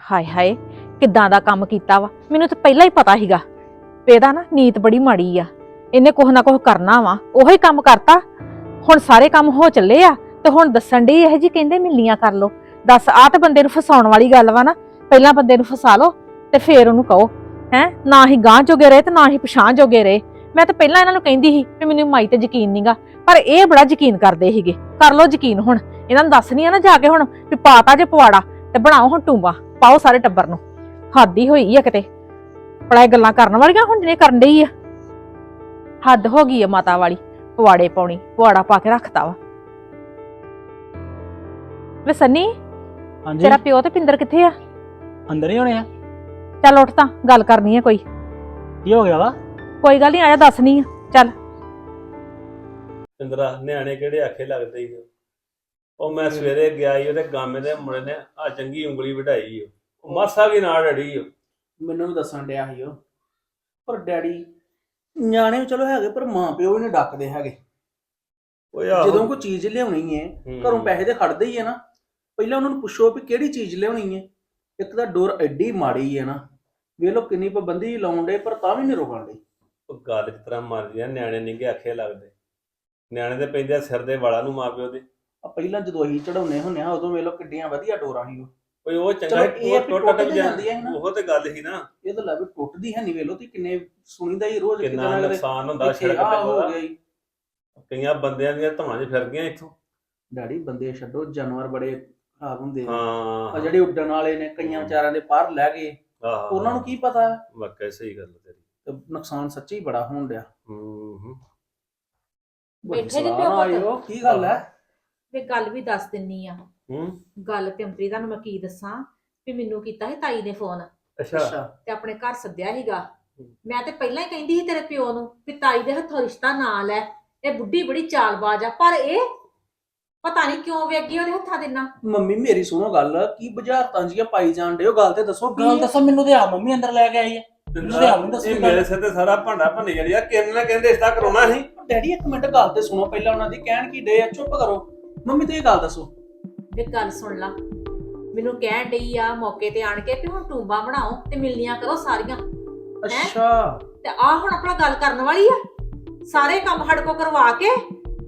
ਹਾਏ ਹਾਏ, ਕਿੱਦਾਂ ਦਾ ਕੰਮ ਕੀਤਾ ਵਾ? ਮੈਨੂੰ ਤਾਂ ਪਹਿਲਾਂ ਹੀ ਪਤਾ ਸੀਗਾ। ਵੀ ਇਹਦਾ ਨਾ ਨੀਤ ਬੜੀ ਮਾੜੀ ਆ। ਇਹਨੇ ਕੁਛ ਨਾ ਕੁਛ ਕਰਨਾ ਵਾ। ਉਹੀ ਕੰਮ ਕਰਤਾ। ਹੁਣ ਸਾਰੇ ਕੰਮ ਹੋ ਚੱਲੇ ਆ ਤੇ ਹੁਣ ਦੱਸਣ ਦੀ ਇਹ ਜੀ ਕਹਿੰਦੇ ਮਿਲਨੀਆਂ ਕਰ ਲੋ ਦੱਸ ਆ ਤੇ ਬੰਦੇ ਨੂੰ ਫਸਾਉਣ ਵਾਲੀ ਗੱਲ ਵਾ ਨਾ। ਪਹਿਲਾਂ ਬੰਦੇ ਨੂੰ ਫਸਾ ਲੋ ਤੇ ਫੇਰ ਉਹਨੂੰ ਕਹੋ। ਹੈ? ਨਾ ਹੀ ਗਾਂਹ ਜੋਗੇ ਰਹੇ ਤੇ ਨਾ ਹੀ ਪਛਾਣ ਜੋਗੇ ਰਹੇ। ਮੈਂ ਤਾਂ ਪਹਿਲਾਂ ਇਹਨਾਂ ਨੂੰ ਕਹਿੰਦੀ ਸੀ ਵੀ ਮੈਨੂੰ ਮਾਈ ਤੇ ਯਕੀਨ ਨਹੀਂਗਾ ਪਰ ਇਹ ਬੜਾ ਯਕੀਨ ਕਰਦੇ ਸੀਗੇ। ਕਰ ਲੋ ਯਕੀਨ ਹੁਣ। ਇਹਨਾਂ ਨੂੰ ਦੱਸਣੀ ਆ ਨਾ ਜਾ ਕੇ ਹੁਣ ਵੀ ਪਾਤਾ ਜੇ ਪਵਾੜਾ ਤੇ ਬਣਾਓ ਹੁਣ ਟੂੰਬਾ। ਪਾਓ ਸਾਰੇ ਟੱਬਰ ਨੂੰ। ਹੱਦ ਹੀ ਹੋਈ ਆ ਕਿਤੇ। ਇਹ ਗੱਲਾਂ ਕਰਨ ਵਾਲੀਆਂ ਹੁਣ ਜਿਹੜੇ ਕਰਨ ਡਈ ਆ। ਹੱਦ ਹੋ ਗਈ ਆ ਮਾਤਾ ਵਾਲੀ। ਪਵਾੜੇ ਪਾਉਣੀ ਪਵਾੜਾ ਪਾ ਕੇ ਰੱਖਤਾ ਵਾ। ਵੇ ਸੰਨੀ ਹਾਂਜੀ। ਤੇਰਾ ਪਿਓ ਤੇ ਪਿੰਦਰ ਕਿੱਥੇ ਆ? ਅੰਦਰ ਹੀ ਹੋਣੇ ਆ। ਚੱਲ ਉੱਠ ਤਾਂ ਗੱਲ ਕਰਨੀ ਆ ਕੋਈ। ਕੀ ਹੋ ਗਿਆ ਵਾ? ਕੋਈ ਗੱਲ ਨਹੀਂ ਆਇਆ ਦੱਸਣੀ ਆ। ਚੱਲ। ਇੰਦਰਾ ਨਿਆਣੇ ਕਿਹੜੇ ਆਖੇ ਲੱਗਦੇ ਈ ਓ। ਉਹ ਮੈਂ ਸਵੇਰੇ ਗਿਆ ਈ ਉਹਦੇ ਗਾਮੇ ਦੇ ਮੁੰਡੇ ਨੇ ਆ ਚੰਗੀ ਉਂਗਲੀ ਵਢਾਈ ਓ। ਉਹ ਮਾਸਾ ਵੀ ਨਾ ਡੜੀ ਓ। ਮੈਨੂੰ ਵੀ ਦੱਸਣ ਡਿਆ ਸੀ ਉਹ। ਪਰ ਡੈਡੀ ਨਿਆਣੇ ਵੀ ਚਲੋ ਹੈਗੇ ਪਰ ਮਾਂ ਪਿਓ ਵੀ ਨਹੀਂ ਡੱਕਦੇ ਹੈਗੇ। ਓਏ ਆਹੋ। ਜਦੋਂ ਕੋਈ ਚੀਜ਼ ਲਿਆਉਣੀ ਹੈ ਹੂੰ। ਘਰੋਂ ਪੈਸੇ ਤੇ ਖੜਦੇ ਹੀ ਹੈ ਨਾ ਪਹਿਲਾਂ ਉਹਨਾਂ ਨੂੰ ਪੁੱਛੋ ਵੀ ਕਿਹੜੀ ਚੀਜ਼ ਲਿਆਉਣੀ ਹੈ ਇੱਕ ਤਾਂ ਡੋਰ ਐਡੀ ਮਾੜੀ ਹੈ ਨਾ ਵੇਖ ਲੋ ਕਿੰਨੀ ਪਾਬੰਦੀ ਲਾਉਣ ਡੇ ਪਰ ਤਾਂ ਵੀ ਨਹੀਂ ਰੁਕਣ ਡੇ ਉਹ ਗੱਲ ਇਸ ਤਰ੍ਹਾਂ ਮਾਰਦੀ ਆ ਨਿਆਣੇ ਨਿੱਗੇ ਆਖੇ ਲੱਗਦੇ। ਨਿਆਣੇ ਦੇ ਪੈਂਦੇ ਆ ਸਿਰ ਦੇ ਵਾਲਾਂ ਨੂੰ ਮਾਪਿਓ ਦੇ। ਆ ਪਹਿਲਾਂ ਜਦੋਂ ਅਸੀਂ ਚੜਾਉਨੇ ਹੁੰਨੇ ਆ ਉਦੋਂ ਵੇਖ ਲੋ ਕਿੱਡੀਆਂ ਵਧੀਆ ਡੋਰਾਂ ਸੀ ਉਹ। ਓਏ ਉਹ ਚੰਗਾ ਚਲੋ ਇਹ ਉਹ ਵੀ ਟੁੱਟ ਟੁੱਟ ਟੱਟ ਤੇ ਜਾਂਦੀ ਆ ਨਾ। ਉਹ ਤੇ ਗੱਲ ਹੀ ਨਾ। ਇਹ ਤਾਂ ਲੱਭ ਟੁੱਟਦੀ ਹੈ ਨਹੀਂ ਤੇ ਕਿੰਨੇ ਸੁਣੀਦਾ ਹੀ ਰੋਜ਼ ਕਿੰਨਾ ਕਿਤੇ। ਨਾ ਨੁਕਸਾਨ ਹੁੰਦਾ ਸੜਕ ਤੇ ਆਹ ਹੋ ਉਹਦਾ। ਗਿਆ। ਕਈਆਂ ਬੰਦਿਆਂ ਦੀਆਂ ਧੌਣਾਂ 'ਚ ਫਿਰ ਗਈਆਂ ਇੱਥੋਂ। ਡੈਡੀ ਬੰਦੇ ਛੱਡੋ ਜਾਨਵਰ ਬੜੇ ਖਰਾਬ ਹੁੰਦੇ ਆ। ਹਾਂ ਆ ਜਿਹੜੇ ਉੱਡਣ ਵਾਲੇ ਨੇ ਕਈਆਂ ਵਿਚਾਰਿਆਂ ਦੇ ਪਰ ਲੈ ਗਏ। ਆਹ ਉਹਨਾਂ ਨੂੰ ਕੀ ਪਤਾ? ਵਾਕਿਆ ਸਹੀ ਗੱਲ ਆ ਤੇਰੀ। ਤੇ ਨੁਕਸਾਨ ਸੱਚੀ ਬੜਾ ਹੋਣ ਡਿਆ। ਹੂੰ ਹੂੰ ਬੈਠੇ ਸਲਾਹ ਪਿਓ ਨਾਲ ਪੁੱਤ? ਆਇਓ, ਕੀ ਗੱਲ ਹੈ? ਵੇ ਗੱਲ ਵੀ ਦੱਸ ਦਿੰਨੀ ਆ। ਹੂੰ। ਗੱਲ ਤੇ ਅੰਤਰੀ ਤੁਹਾਨੂੰ ਮੈਂ ਕੀ ਦੱਸਾਂ? ਵੀ ਮੈਨੂੰ ਕੀਤਾ ਸੀ ਤਾਈ ਨੇ ਫੋਨ। ਅੱਛਾ। ਤੇ ਆਪਣੇ ਘਰ ਸੱਦਿਆ ਸੀਗਾ। ਮੈਂ ਤੇ ਪਹਿਲਾਂ ਹੀ ਕਹਿੰਦੀ ਸੀ ਤੇਰੇ ਪਿਓ ਨੂੰ ਵੀ ਤਾਈ ਦੇ ਹੱਥੋਂ ਰਿਸ਼ਤਾ ਨਾ ਲੈ। ਇਹ ਬੁੱਢੀ ਬੜੀ ਚਾਲਬਾਜ਼ ਆ। ਪਰ ਇਹ ਪਤਾ ਨਹੀਂ ਕਿਉਂ ਵੇਗੀ ਉਹਦੇ ਹੱਥਾਂ ਦੇ ਨਾਲ ਮੰਮੀ ਮੇਰੀ ਸੁਣੋ ਗੱਲ। ਕੀ ਬੁਝਾਰਤਾਂ ਜੀਆਂ ਪਾਈ ਜਾਣ ਡਿਓ ਗੱਲ ਤੇ ਦੱਸੋ ਗੱਲ? ਦੱਸੋ ਮੈਨੂੰ ਤੇ ਆ ਮੰਮੀ ਅੰਦਰ ਲੈ ਕੇ ਆਈ ਹੈ ਮੈਨੂੰ ਤੇ ਆਪ ਨੀ ਦੱਸੀ ਇਹ ਗੱਲ। ਮੇਰੇ ਸਿਰ ਤੇ ਸਾਰਾ ਭਾਂਡਾ ਭੰਨੀ ਜਾਣੀ ਆ। ਕਿੰਨ ਨੇ ਕਹਿੰਦੇ ਇਸ ਤਰ੍ਹਾਂ ਕਰਾਉਣਾ ਸੀ। ਡੈਡੀ ਇੱਕ ਮਿੰਟ ਗੱਲ ਤੇ ਸੁਣੋ। ਪਹਿਲਾਂ ਉਹਨਾਂ ਦੀ ਕਹਿਣ ਕੀ ਡੇ ਆ? ਚੁੱਪ ਕਰੋ। ਮੰਮੀ ਤੇ ਇਹ ਗੱਲ ਦੱਸੋ। ਵੇ ਗੱਲ ਸੁਣ ਲਾ। ਮੈਨੂੰ ਕਹਿਣ ਡਈ ਆ ਮੌਕੇ ਤੇ ਆਣ ਕੇ ਵੀ ਹੁਣ ਟੂੰਬਾਂ ਬਣਾਓ ਤੇ ਮਿਲਨੀਆਂ ਕਰੋ ਸਾਰੀਆਂ। ਅੱਛਾ। ਤੇ ਆ ਹੁਣ ਆਪਣਾ ਗੱਲ ਕਰਨ ਵਾਲੀ ਆ? ਸਾਰੇ ਕੰਮ ਹੜ ਕੋ ਕਰਵਾ ਕੇ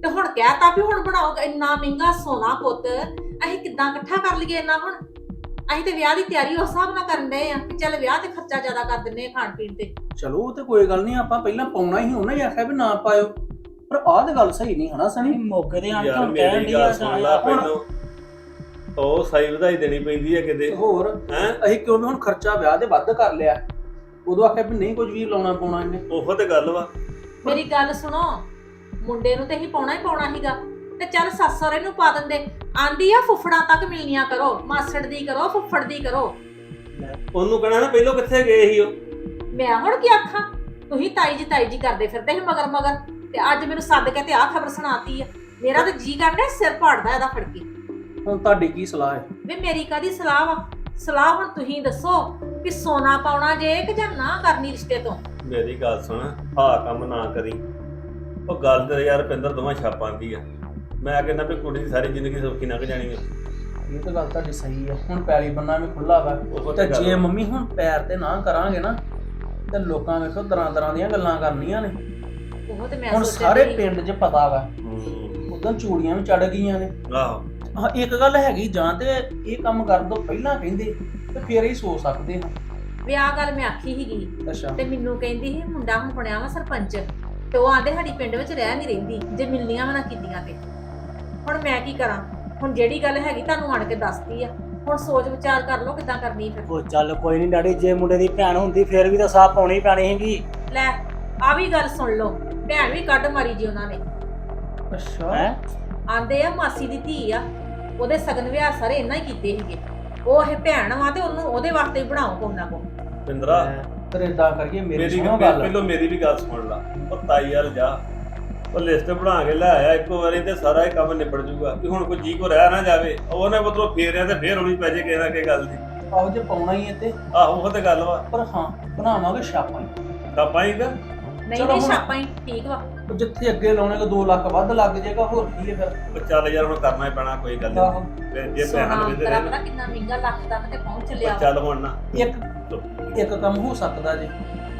ਤੇ ਹੁਣ ਕਹਿਤਾ ਵੀ ਹੁਣ ਬਣਾਓ ਇੰਨਾ ਮਹਿੰਗਾ ਸੋਨਾ ਪੁੱਤ ਅਸੀਂ ਕਿੱਦਾਂ ਇਕੱਠਾ ਕਰ ਲਈਏ ਇੰਨਾ ਹੁਣ? ਅਸੀਂ ਤੇ ਵਿਆਹ ਦੀ ਤਿਆਰੀ ਉਸ ਹਿਸਾਬ ਨਾਲ ਕਰਨ ਡਏ ਆ ਕਿ ਚੱਲ ਵਿਆਹ ਤੇ ਖਰਚਾ ਜ਼ਿਆਦਾ ਕਰ ਦਿੰਨੇ ਆ ਖਾਣ ਪੀਣ ਤੇ। ਚਲੋ ਉਹ ਤੇ ਕੋਈ ਗੱਲ ਨਹੀਂ ਆਪਾਂ ਪਹਿਲਾਂ ਪਾਉਣਾ ਹੀ ਉਹਨਾਂ ਹੀ ਆਖਿਆ ਵੀ ਨਾ ਪਾਇਓ। ਪਰ ਆਹ ਤੇ ਗੱਲ ਸਹੀ ਨਹੀਂ ਹਨਾ ਸਣੀ ਮੌਕੇ ਤੇ ਆਣ ਕੇ ਯਾਰ ਹੁਣ ਕਹਿਣ ਮੇਰੀ ਦੀ ਗੱਲ ਸੁਣ ਲਾ ਹੁਣ- ਪਹਿਲੋਂ। ਉਹ ਸਾਈ ਵਧਾਈ ਦੇਣੀ ਪੈਂਦੀ ਹੈ ਕਿਤੇ। ਹੋਰ ਹੈ? ਅਸੀਂ ਕਿਉਂ ਵੀ ਹੁਣ ਖਰਚਾ ਵਿਆਹ ਦੇ ਵੱਧ ਕਰ ਲਿਆ। ਉਦੋਂ ਆਖਿਆ ਵੀ ਨਹੀਂ ਕੁਝ ਵੀ ਲਾਉਣਾ ਪਾਉਣਾ ਇਹਨੇ। ਉਹ ਤੇ ਗੱਲ ਵਾ। ਮੇਰੀ ਗੱਲ ਸੁਣੋ ਮੁੰਡੇ ਨੂੰ ਤੇ ਹੀ ਪਾਉਣਾ ਹੀ ਪਾਉਣਾ ਸੀਗਾ। ਤੇ ਚੱਲ ਸੱਸ ਸਹੁਰੇ ਨੂੰ ਪਾ ਦਿੰਦੇ। ਆਂਦੀ ਆ ਫੁੱਫੜਾਂ ਤੱਕ ਮਿਲਨੀਆਂ ਕਰੋ ਮਾਸੜ ਦੀ ਕਰੋ ਫੁੱਫੜ ਦੀ ਕਰੋ। ਉਹਨੂੰ ਕਹਣਾ ਨਾ ਪਹਿਲੋਂ ਕਿੱਥੇ ਗਏ ਸੀ ਉਹ? ਮੈਂ ਹੁਣ ਕੀ ਆਖਾਂ? ਤੁਸੀਂ ਤਾਈ ਜੀ ਤਾਈ ਜੀ ਕਰਦੇ ਫਿਰਦੇ ਸੀ ਮਗਰ ਮਗਰ ਤੇ ਅੱਜ ਮੈਨੂੰ ਸੱਦ ਕੇ ਤੇ ਆਹ ਖਬਰ ਸੁਣਾਤੀ ਆ। ਮੇਰਾ ਤਾਂ ਜੀ ਕਰਦਾ ਸਿਰ ਪਾੜਦਾ ਇਹਦਾ ਫੜ ਕੇ। ਹੁਣ ਤੁਹਾਡੀ ਕੀ ਸਲਾਹ ਹੈ? ਵੇ ਮੇਰੀ ਕਾਦੀ ਸਲਾਹ ਵਾ? ਸਲਾਹ ਹੁਣ ਤੁਸੀਂ ਦੱਸੋ ਕਿ ਸੋਨਾ ਪਾਉਣਾ ਜੇ ਕਿ ਜਾਂ ਨਾ ਕਰਨੀ ਰਿਸ਼ਤੇ ਤੋਂ? ਮੇਰੀ ਗੱਲ ਸੁਣ ਆਹ ਕੰਮ ਨਾ ਕਰੀ। ਉਹ ਗੱਲ ਤੇ ਯਾਰ ਪਿੰਦਰ ਦੋਵਾਂ ਛਾਪਾਂ ਦੀ ਆ। ਮੈਂ ਕਹਿੰਦਾ ਵੀ ਕੁੜੀ ਦੀ ਸਾਰੀ ਜ਼ਿੰਦਗੀ ਸੌਖੀ ਲੰਘ ਜਾਣੀ ਆ। ਇਹ ਤਾਂ ਗੱਲ ਤੁਹਾਡੀ ਸਹੀ ਹੈ ਹੁਣ ਪੈਲੀ ਬੰਨਾ ਵੀ ਖੁੱਲਾ ਵਾ। ਉਹ ਤੇ ਜੇ। ਮੰਮੀ ਹੁਣ ਪੈਰ ਤੇ ਨਾ ਕਰਾਂਗੇ ਨਾ ਤੇ ਲੋਕਾਂ ਵੇਖੋ ਤਰ੍ਹਾਂ ਤਰ੍ਹਾਂ ਦੀਆਂ ਗੱਲਾਂ ਕਰਨੀਆਂ ਨੇ। ਉਹ ਤੇ ਮੈਂ ਹੁਣ ਸੋਚਿਆ ਸਾਰੇ ਪਿੰਡ 'ਚ ਪਤਾ ਵਾ। ਹੂੰ। ਉਦੋਂ ਚੂੜੀਆਂ ਵੀ ਚੜ ਗਈਆਂ ਨੇ। ਆਹੋ। ਹਾਂ ਇੱਕ ਗੱਲ ਹੈਗੀ ਜਾਂ ਤੇ ਇਹ ਕੰਮ ਕਰਨ ਤੋਂ ਪਹਿਲਾਂ ਕਹਿੰਦੇ ਤੇ ਫੇਰ ਹੀ ਸੋਚ ਸਕਦੇ ਹਾਂ। ਵਿਆਹ ਗੱਲ ਮੈਂ ਆਖੀ ਸੀਗੀ। ਅੱਛਾ। ਤੇ ਮੈਨੂੰ ਕਹਿੰਦੀ ਸੀ ਮੁੰਡਾ ਹੁਣ ਬਣਿਆ ਵਾ ਸਰਪੰਚ ਤੇ ਉਹ ਆਂਦੇ ਸਾਡੀ ਪਿੰਡ ਵਿੱਚ ਰਹਿ ਨਹੀਂ ਰਹਿੰਦੀ ਜੇ ਮਿਲਨੀਆਂ ਵਾ ਨਾ ਕੀਤੀਆਂ ਤੇ। ਹੁਣ ਮੈਂ ਕੀ ਕਰਾਂ? ਹੁਣ ਜਿਹੜੀ ਗੱਲ ਹੈਗੀ ਤੁਹਾਨੂੰ ਆਣ ਕੇ ਦੱਸਦੀ ਆ। ਹੁਣ ਸੋਚ ਵਿਚਾਰ ਕਰ ਲਓ ਕਿੱਦਾਂ ਕਰਨੀ ਫਿਰ। ਉਹ ਚੱਲ ਕੋਈ ਨਹੀਂ ਡੈਡੀ ਜੇ ਮੁੰਡੇ ਦੀ ਭੈਣ ਹੁੰਦੀ ਫੇਰ ਵੀ ਤਾਂ ਸਾਹ ਪਾਉਣੀ ਪੈਣੀ ਹੈਗੀ ਲੈ ਆ ਵੀ ਗੱਲ ਸੁਣ ਲਓ ਭੈਣ ਵੀ ਕੱਢ ਮਾਰੀ ਜੀ ਉਹਨਾਂ ਨੇ। ਅੱਛਾ। ਹੈ? ਆਂਦੇ ਆ ਮਾਸੀ ਦੀ ਧੀ ਆ ਉਹਦੇ ਸਗਨ ਵਿਆਹ ਸਾਰੇ ਇੰਨਾ ਹੀ ਕੀਤੇ ਸੀਗੇ। ਉਹ ਇਹ ਭੈਣ ਵਾ ਤੇ ਉਹਨੂੰ ਉਹਦੇ ਵਾਸਤੇ ਹੀ ਬਣਾਓ ਕੋਈ ਨਾ ਕੋਈ ਪਿੰਦਰਾ ਫਿਰ ਏਦਾਂ ਕਰੀਏ ਮੇਰੀ ਮੇਰੀ ਸੁਣੋ ਗੱਲ ਪਹਿਲੋਂ ਮੇਰੀ ਵੀ ਗੱਲ ਸੁਣ ਲਾ। ਉਹ ਤਾਈ ਯਾਰ ਜਾ। ਉਹ ਲਿਸਟ ਬਣਾ ਕੇ ਲੈ ਆਇਆ ਇੱਕੋ ਵਾਰੀ ਤੇ ਸਾਰਾ ਹੀ ਕੰਮ ਨਿਬੜ ਜੂਗਾ ਵੀ ਹੁਣ ਕੋਈ ਜੀ ਕੋ ਰਹਿ ਨਾ ਜਾਵੇ ਉਹਨੇ ਮਤਲਬ ਫੇਰਿਆ ਤੇ ਫੇਰ ਹੋਣੀ ਪੈ ਜੇ ਕਿਸੇ ਨਾ ਕਿਸੇ ਗੱਲ ਦੀ। ਆਹੋ ਜੇ ਪਾਉਣਾ ਹੀ ਹੈ ਤੇ। ਆਹੋ ਉਹ ਤੇ ਗੱਲ ਵਾ। ਪਰ ਹਾਂ ਬਣਾਵਾਂਗੇ ਛਾਪਾਂ ਹੀ। ਤਾਂ। ਨਹੀਂ ਚਲੋ ਨਹੀਂ ਹੁਣ- ਛਾਪਾਂ ਹੀ ਠੀਕ ਵਾ। ਉਹ ਜਿੱਥੇ ਅੱਗੇ ਲਾਉਣੇ ਕੋ 2 ਲੱਖ ਵੱਧ ਲੱਗ ਜਾਏਗਾ ਹੋਰ ਕੀ ਹੈ ਫਿਰ? ਉਹ ਚੱਲ ਯਾਰ ਹੁਣ ਕਰਨਾ ਹੀ ਪੈਣਾ ਕੋਈ ਗੱਲ ਆਹੋ। ਨਹੀਂ ਫਿਰ ਜੇ ਸੋਨਾ ਪੈਸਾ ਦੇ ਤੇਰਾ ਦੇ ਪਤਾ ਕਿੰਨਾ ਮਹਿੰਗਾ ਲੱਖ ਤੱਕ ਤੇ ਪਹੁੰਚ ਚੱਲਿਆ ਵਾ। ਚੱਲ ਹੁਣ ਨਾ। ਇੱਕ ਇੱਕ ਕੰਮ ਹੋ ਸਕਦਾ ਜੀ।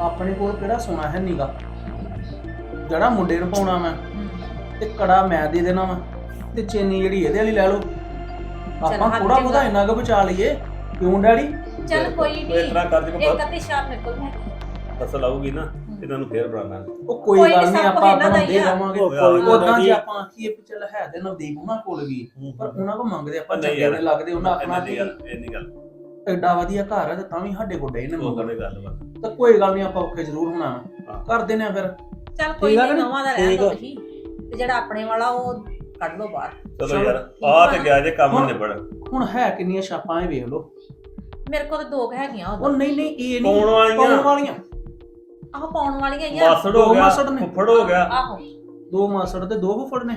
ਆਪਣੇ ਕੋਲ ਕਿਹੜਾ ਸੋਨਾ ਹੈ ਨੀਗਾ? ਜਿਹੜਾ ਮੁੰਡੇ ਨੂੰ ਪਾਉਣਾ ਮੈਂ। ਤੇ ਕੜਾ ਮੈਂ ਦੇ ਦੇਣਾ ਵਾ। ਤੇ ਚੇਨੀ ਜਿਹੜੀ ਇਹਦੇ ਵਾਲੀ ਲੈ ਲਓ। ਆਪਾਂ ਹੱਥ ਥੋੜਾ ਬਹੁਤਾ ਇੰਨਾ ਕੁ ਬਚਾ ਲਈਏ। ਕਿਉਂ ਡੈਡੀ? ਚੱਲ ਕੋਈ ਕੋਈ ਨਹੀਂ ਇਤਨਾ ਕਰ ਦੇ ਇੱਕ ਅੱਧੀ ਮੇਰੇ ਕੋਲ ਹੈ ਫਸਲ ਆਊਗੀ ਨਾ। ਇਹਨਾਂ ਨੂੰ ਫੇਰ ਬਣਾਣਾ ਉਹ ਕੋਈ ਕੋਈ ਗੱਲ ਨੀ, ਨਹੀਂ ਸਭ ਆਪਾਂ ਇਹਨਾਂ ਦਾ ਬਣਾਉਂਦੇ ਹੀ ਆ। ਰਵਾਂਗੇ। ਉਹ ਕੋਈ ਕੋਈ ਉਦਾਂ ਨਹੀਂ ਆਪਾਂ ਆਖੀਏ ਵੀ ਚੱਲ ਹੈ ਤੇ ਨਵਦੀਪ ਉਹਨਾਂ ਕੋਲ ਵੀ ਪਰ ਉਹਨਾਂ ਕੋ ਮੰਗਦੇ ਆਪਾਂ ਨਹੀਂ ਚੰਗੇ ਯਾਰ। ਨੇ ਲੱਗਦੇ ਉਹਨਾਂ ਆਪਣਾ ਇਹਨਾਂ ਦੀ ਗੱਲ ਇਹ ਨਹੀਂ ਗੱਲ। ਐਡਾ ਵਧੀਆ ਘਰ ਹੈ ਤੇ ਤਾਂ ਵੀ ਸਾਡੇ ਕੋਲ ਡੇ ਨੇ ਉਹ ਮੰਗਣ। ਕਰਨੇ ਗੱਲ ਬਾਤ। ਤਾਂ ਕੋਈ ਗੱਲ ਨਹੀਂ ਆਪਾਂ ਔਖੇ ਜ਼ਰੂਰ ਹੋਣਾ। ਹਾਂ। ਕਰ ਦਿੰਦੇ ਆ ਫਿਰ। ਚੱਲ ਕੋਈ ਠੀਕ ਆ ਨਹੀਂ ਨਵਾਂ ਦਾ ਰਹਿ ਠੀਕ ਦੋ ਆ। ਤੁਸੀਂ। ਤੇ ਜਿਹੜਾ ਆਪਣੇ ਵਾਲਾ ਉਹ ਕੱਢ ਲਓ ਬਾਹਰ। ਚਲੋ ਯਾਰ ਆ ਤੇ ਨਾ। ਗਿਆ ਜੇ ਕੰਮ ਨਿਬੜ। ਹੁਣ ਹੈ ਕਿੰਨੀਆਂ ਛਾਪਾਂ ਇਹ ਵੇਖ ਲਓ। ਮੇਰੇ ਕੋਲ ਤੇ ਦੋ ਕੁ ਹੈਗੀਆਂ ਉਹ ਉਹ ਨਹੀਂ ਨਹੀਂ ਇਹ ਪਾਉਣ ਨਹੀਂ ਵਾਲੀਆਂ। ਪਾਉਣ ਵਾਲੀਆਂ। ਆਹ ਪਾਉਣ ਵਾਲੀਆਂ ਹੀ ਆ ਮਾਸੜ ਹੋ ਦੋ ਗਿਆ ਮਾਸੜ ਨੇ। ਫੁੱਫੜ ਹੋ ਗਿਆ। ਆਹੋ। ਦੋ ਮਾਸੜ ਤੇ ਦੋ ਫੁੱਫੜ ਨੇ।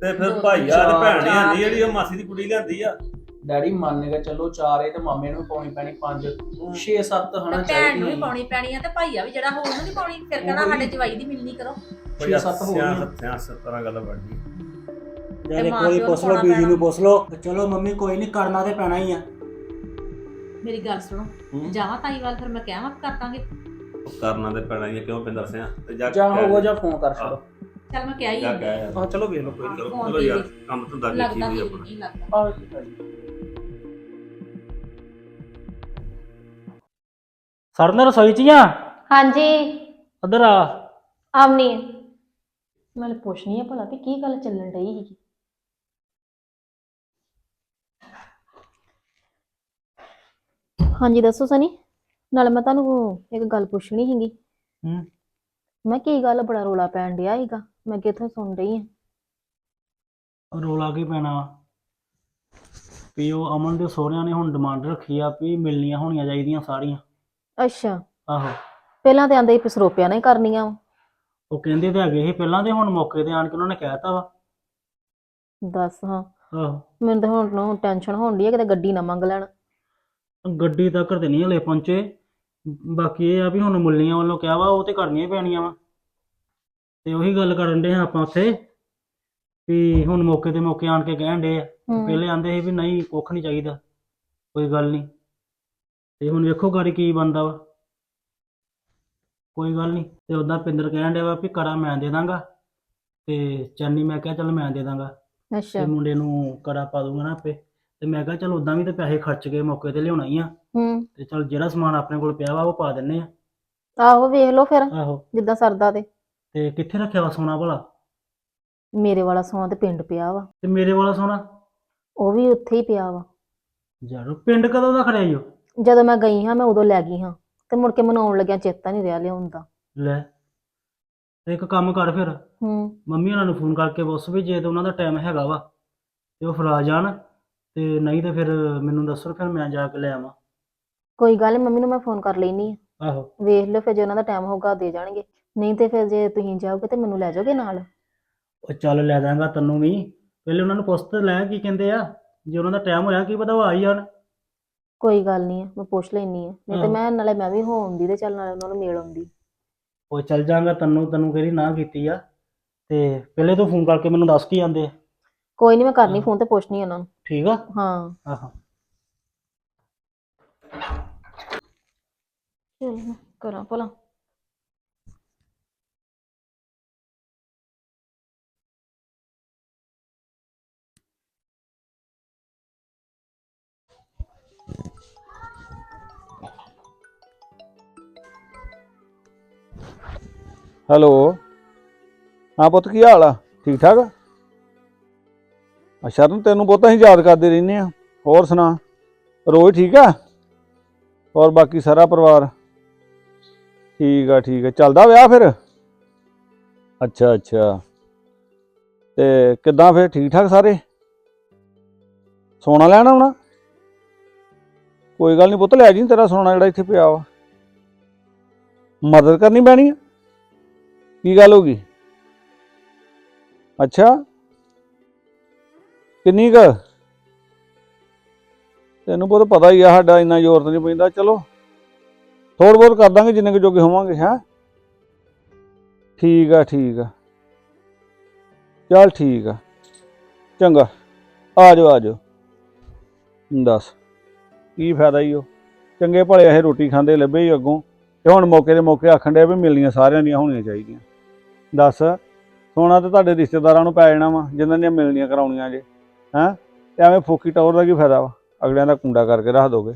ਤੇ ਫਿਰ ਦੋ- ਭਾਈਆ ਤੇ ਚਾਰ- ਭੈਣ ਹੀ ਚਾਰ। ਆਂਦੀ ਜਿਹੜੀ ਉਹ ਮਾਸੀ ਦੀ ਕੁੜੀ ਲਿਆਂਦੀ ਆ। ਡੈਡੀ ਮੰਨ ਕੇ ਚੱਲੋ ਚਾਰੇ ਤੇ ਮਾਮੇ ਨੂੰ ਵੀ ਪਾਉਣੀ ਪੈਣੀ ਪੰਜ। 6 7 ਤੇ ਭੈਣ ਨੂੰ ਵੀ ਚਾਹੀਦੀ ਪਾਉਣੀ ਪੈਣੀ ਆ ਤੇ ਭਾਈਆ ਵੀ ਜਿਹੜਾ ਹੋਰ ਨੂੰ ਨਹੀਂ ਪਾਉਣੀ ਫਿਰ ਉਹ ਵੀ- ਸਾਡੇ ਜਵਾਈ ਦੀ ਮਿਲਣੀ ਕਰੋ। ਛੇ ਸੱਤ ਹੋ ਗਈਆਂ। ਸਿਆਣ ਸੱਤਾਂ ਗੱਲ ਬਣਦੀ ਯਾਰ ਤੇ ਇੱਕ ਮਾਂ ਵਾਰੀ ਪਿਓ ਪੁੱਛ ਨੂੰ ਲਓ ਬੀਜੀ ਨੂੰ ਪੁੱਛ ਲਓ। ਤੇ ਚਲੋ ਮੰਮੀ ਕੋਈ ਨਹੀਂ ਕਰਨਾ ਤੇ ਪੈਣਾ ਹੀ ਆ। ਮੇਰੀ ਗੱਲ ਸੁਣੋ ਹੂੰ। ਜਾਵਾਂ ਤਾਈ ਵੱਲ ਫਿਰ ਮੈਂ ਕਹਿਵਾਂ ਕਰ ਦਾਂਗੇ ਕਰਨਾ ਤੇ ਪੈਣਾ ਹੀ ਆ, ਕਿਉਂ ਪਿੰਦਰ ਸਿਆ? ਤੇ ਜਾ ਜਾਂ ਕਹਿ ਹੋਊਗਾ ਦੇ। ਜਾਂ ਫੋਨ ਕਰ ਛੱਡੋ। ਚੱਲ ਮੈਂ ਕਿਹਾ ਹੀ ਜਾ। ਹਾਂ ਚਲੋ ਵੇਖ ਲਓ ਕੋਈ ਚਲੋ ਚਲੋ ਦੇ ਯਾਰ ਦੇ। ਕੰਮ ਧੰਦਾ ਵੇਖੀ ਲੱਗਦਾ ਵੀ ਵੀ ਆਪਣਾ। ਨਹੀਂ ਲੱਗਦਾ। ਆਹ ਜੀ ਰਸੋਈ ਚ ਆ? ਹਾਂਜੀ। ਉਧਰ ਆ। ਆਮਨੀ ਮੈਂ ਪੁੱਛਣੀ ਆ ਭਲਾ ਵੀ ਕੀ ਗੱਲ ਚੱਲਣ ਰਹੀ ਸੀਗੀ? ਹਾਂਜੀ ਦੱਸੋ ਸਨੀ। ਨਾਲ ਮੈਂ ਤੁਹਾਨੂੰ ਇੱਕ ਗੱਲ ਪੁੱਛਣੀ ਸੀਗੀ। ਹੂੰ। ਮੈਂ ਕੀ ਗੱਲ ਬੜਾ ਰੋਲਾ ਪੈਣ ਡਿਆ ਸੀਗਾ? ਮੈਂ ਕਿੱਥੋਂ ਸੁਣ ਰਹੀ ਹਾਂ। ਰੋਲਾ ਕੀ ਪੈਣਾ ਵਾ? ਉਹ ਅਮਨ ਦੇ ਸਹੁਰਿਆਂ ਨੇ ਹੁਣ ਡਿਮਾਂਡ ਰੱਖੀ ਆ ਵੀ ਮਿਲਣੀਆਂ ਹੋਣੀਆਂ ਚਾਹੀਦੀਆਂ ਸਾਰੀਆਂ। ਅੱਛਾ। ਆਹੋ। ਪਹਿਲਾਂ ਤੇ ਆਂਦੇ ਸੀ ਸਰੋਪਿਆਂ ਨੇ ਕਰਨੀਆਂ ਵਾ। ਉਹ ਕਹਿੰਦੇ ਤੇ ਹੈਗੇ ਸੀ ਪਹਿਲਾਂ ਤੇ ਹੁਣ ਮੌਕੇ ਤੇ ਆਣ ਕੇ ਉਹਨਾਂ ਨੇ ਕਹਿਤਾ ਵਾ। ਦੱਸ ਹਾਂ। ਆਹੋ। ਮੈਨੂੰ ਤਾਂ ਹੁਣ ਨੂੰ ਟੈਨਸ਼ਨ ਹੋਣ ਡਈ ਆ ਕਿਤੇ ਗੱਡੀ ਨਾ ਮੰਗ ਲੈਣ। ਗੱਡੀ ਤੱਕ ਤੇ ਨਹੀਂ ਹਲੇ ਪਹੁੰਚੇ। ਬਾਕੀ ਇਹ ਆ ਵੀ ਹੁਣ ਮੁੱਲੀਆਂ ਵੱਲੋਂ ਕਿਹਾ ਵਾ ਉਹ ਤੇ ਕਰਨੀਆਂ ਹੀ ਪੈਣੀਆਂ ਵਾ। ਤੇ ਉਹੀ ਗੱਲ ਕਰਨ ਦੇ ਆਪਾਂ ਉੱਥੇ ਵੀ ਹੁਣ ਮੌਕੇ ਤੇ ਮੌਕੇ ਆਣ ਕੇ ਕਹਿਣ ਦੇ ਆ। ਹੂੰ। ਪਹਿਲੇ ਆਂਦੇ ਸੀ ਵੀ ਨਹੀਂ ਕੁੱਖ ਨਹੀਂ ਚਾਹੀਦਾ ਕੋਈ ਗੱਲ ਨਹੀਂ। ਤੇ ਹੁਣ ਵੇਖੋ ਗਾੜੀ ਕੀ ਬੰਦਾ ਵਾ। ਕੋਈ ਗੱਲ ਨਹੀਂ ਤੇ ਉਦਾਂ ਪਿੰਦਰ ਕਹਿਣ ਡਿਆ ਵਾ ਵੀ ਕੜਾ ਮੈਂ ਦੇ ਦਾਂਗਾ। ਤੇ ਚੰਨੀ ਮੈਂ ਕਿਹਾ ਚੱਲ ਮੈਂ ਦੇ ਦਾਂਗਾ। ਅੱਛਾ। ਤੇ ਮੁੰਡੇ ਨੂੰ ਕੜਾ ਪਾ ਦੂੰਗਾ ਨਾ ਆਪੇ। ਤੇ ਮੈਂ ਕਿਹਾ ਚੱਲ ਉਦਾਂ ਵੀ ਤੇ ਪੈਸੇ ਖਰਚ ਕੇ ਮੌਕੇ ਤੇ ਲਿਆਉਣਾ ਹੀ ਆ। ਹੂੰ। ਤੇ ਚੱਲ ਜਿਹੜਾ ਸਮਾਨ ਆਪਣੇ ਕੋਲ ਪਿਆ ਵਾ ਉਹ ਪਾ ਦਿੰਨੇ ਆ। ਆਹੋ ਵੇਖ ਲਓ ਫਿਰ ਆਹੋ। ਜਿੱਦਾਂ ਸਰਦਾ ਤੇ। ਤੇ ਕਿੱਥੇ ਰੱਖਿਆ ਵਾ ਸੋਨਾ ਭਲਾ? ਮੇਰੇ ਵਾਲਾ ਸੋਨਾ ਤੇ ਪਿੰਡ ਪਿਆ ਵਾ। ਤੇ ਮੇਰੇ ਵਾਲਾ ਸੋਨਾ? ਉਹ ਵੀ ਉੱਥੇ ਹੀ ਪਿਆ ਵਾ। ਯਾਰ ਉਹ ਪਿੰਡ ਕਦੋਂ ਦਾ ਖੜਿਆ ਈ ਓ? ਜਦੋਂ ਮੈਂ ਗਈ ਹਾਂ ਮੈਂ ਉਦੋਂ ਲੈ ਗਈ ਹਾਂ। ਤੇ ਮੁੜ ਕੇ ਮਨਾਉਣ ਲੱਗਿਆ ਚੇਤਾ ਨਹੀਂ ਰਿਹਾ ਲਿਆਉਣ ਦਾ। ਲੈ ਤੇ ਇੱਕ ਕੰਮ ਕਰ ਫਿਰ। ਹੂੰ। ਮੰਮੀ ਉਹਨਾਂ ਨੂੰ ਫੋਨ ਕਰਕੇ ਪੁੱਛ ਵੀ ਜੇ ਤੇ ਉਹਨਾਂ ਦਾ ਟਾਈਮ ਹੈਗਾ ਵਾ ਤੇ ਉਹ ਫੜਾ ਜਾਣ। ਤੇ ਨਹੀਂ ਤੇ ਫਿਰ ਮੈਨੂੰ ਦੱਸੋ ਫਿਰ ਮੈਂ ਜਾ ਕੇ ਲੈ ਆਵਾਂ। ਕੋਈ ਗੱਲ ਨੀ ਮੰਮੀ ਨੂੰ ਮੈਂ ਫੋਨ ਕਰ ਲੈਣੀ ਆ ਆਹੋ। ਵੇਖ ਲਿਓ ਫਿਰ ਜੇ ਉਹਨਾਂ ਦਾ ਟਾਈਮ ਹੋਊਗਾ ਦੇ ਜਾਣਗੇ। ਨਹੀਂ ਤੇ ਫਿਰ ਜੇ ਤੁਸੀਂ ਜਾਓਗੇ ਤੇ ਮੈਨੂੰ ਲੈ ਜਾਓਗੇ ਨਾਲ। ਉਹ ਚੱਲ ਲੈ ਦਾਂਗਾ ਤੈਨੂੰ ਵੀ। ਪਹਿਲੇ ਉਹਨਾਂ ਨੂੰ ਪੁੱਛ ਤੇ ਲੈ ਕੀ ਕਹਿੰਦੇ ਆ। ਜੇ ਉਹਨਾਂ ਦਾ ਟਾਈਮ ਹੋਇਆ ਕੀ ਪਤਾ ਉਹ ਆ ਹੀ ਜਾਣ। ਕੋਈ ਗੱਲ ਨਹੀਂ ਮੈਂ ਪੁੱਛ ਲੈਣੀ ਆ ਨਹੀਂ ਤੇ ਹਾਂ। ਮੈਂ ਨਾਲੇ ਮੈਂ ਵੀ ਹੋ ਆਉਂਦੀ ਤੇ ਚੱਲ ਨਾਲੇ ਉਹਨਾਂ ਨੂੰ ਮਿਲ ਆਉਂਦੀ। ਉਹ ਚੱਲ ਜਾਗਾ ਤੈਨੂੰ ਤੈਨੂੰ ਕਿਹੜੀ ਨਾ ਕੀਤੀ ਆ। ਤੇ ਪਹਿਲੇ ਤੂੰ ਫੋਨ ਕਰਕੇ ਮੈਨੂੰ ਦੱਸ ਕੀ ਜਾਂਦੇ ਆ। ਕੋਈ ਨਹੀਂ ਮੈਂ ਕਰਨੀ। ਫੋਨ ਤੇ ਪੁੱਛਣੀ ਉਹਨਾਂ ਨੂੰ। ਠੀਕ ਆ? ਹਾਂ। ਆਹੋ ਚਲ ਮੈਂ ਕਰਾਂ ਭਲਾ। ਹੈਲੋ। ਹਾਂ ਪੁੱਤ ਕੀ ਹਾਲ ਆ? ਠੀਕ ਠਾਕ ਆ ਅੱਛਾ ਤੈਨੂੰ ਬਹੁਤਾ ਅਸੀਂ ਯਾਦ ਕਰਦੇ ਰਹਿੰਦੇ ਆ ਹੋਰ ਸੁਣਾ, ਰੋਜ਼ ਠੀਕ ਆ? ਔਰ ਬਾਕੀ ਸਾਰਾ ਪਰਿਵਾਰ? ਠੀਕ ਆ ਠੀਕ ਆ। ਚੱਲਦਾ ਵਿਆਹ ਫਿਰ? ਅੱਛਾ ਅੱਛਾ। ਤੇ ਕਿੱਦਾਂ ਫਿਰ, ਠੀਕ ਠਾਕ ਸਾਰੇ? ਸੋਨਾ ਲੈਣਾ ਆਉਣਾ? ਕੋਈ ਗੱਲ ਨਹੀਂ ਪੁੱਤ, ਲੈ ਜੀ, ਤੇਰਾ ਸੋਨਾ ਜਿਹੜਾ ਇੱਥੇ ਪਿਆ ਵਾ। ਮਦਦ ਕਰਨੀ ਪੈਣੀ ਆ? ਕੀ ਗੱਲ ਹੋ ਗਈ? ਅੱਛਾ। ਕਿੰਨੀ ਕੁ? ਤੈਨੂੰ ਬਹੁਤ ਪਤਾ ਹੀ ਆ ਸਾਡਾ ਇੰਨਾ ਜ਼ੋਰ ਤਾਂ ਨਹੀਂ ਪੈਂਦਾ। ਚਲੋ, ਥੋੜ੍ਹ ਬਹੁਤ ਕਰ ਦਾਂਗੇ ਜਿੰਨੇ ਕੁ ਜੋਗੇ ਹੋਵਾਂਗੇ, ਹੈ? ਠੀਕ ਆ ਠੀਕ ਆ। ਚੱਲ ਠੀਕ ਆ। ਚੰਗਾ। ਆ ਜਾਓ ਆ ਜਾਓ। ਦੱਸ। ਕੀ ਫਾਇਦਾ ਈ ਉਹ? ਚੰਗੇ ਭਲੇ ਇਹ ਰੋਟੀ ਖਾਂਦੇ ਲੱਭੇ ਹੀ ਅੱਗੋਂ। ਤੇ ਹੁਣ ਮੌਕੇ ਦੇ ਮੌਕੇ ਆਖਣ ਡਿਆ ਵੀ ਮਿਲਣੀਆਂ ਸਾਰਿਆਂ ਦੀਆਂ ਹੋਣੀਆਂ ਚਾਹੀਦੀਆਂ। ਦੱਸ, ਸੋਨਾ ਤੇ ਤੁਹਾਡੇ ਰਿਸ਼ਤੇਦਾਰਾਂ ਨੂੰ ਪੈ ਜਾਣਾ ਵਾ, ਜਿਨ੍ਹਾਂ ਦੀਆਂ ਮਿਲਣੀਆਂ ਕਰਾਉਣੀਆਂ ਜੇ। ਹੈਂ? ਤੇ ਐਵੇਂ ਫੋਕੀ ਟੌਰ ਦਾ ਕੀ ਫਾਇਦਾ ਵਾ? ਅਗਲਿਆਂ ਦਾ ਕੁੰਡਾ ਕਰਕੇ ਰੱਖ ਦੋਗੇ।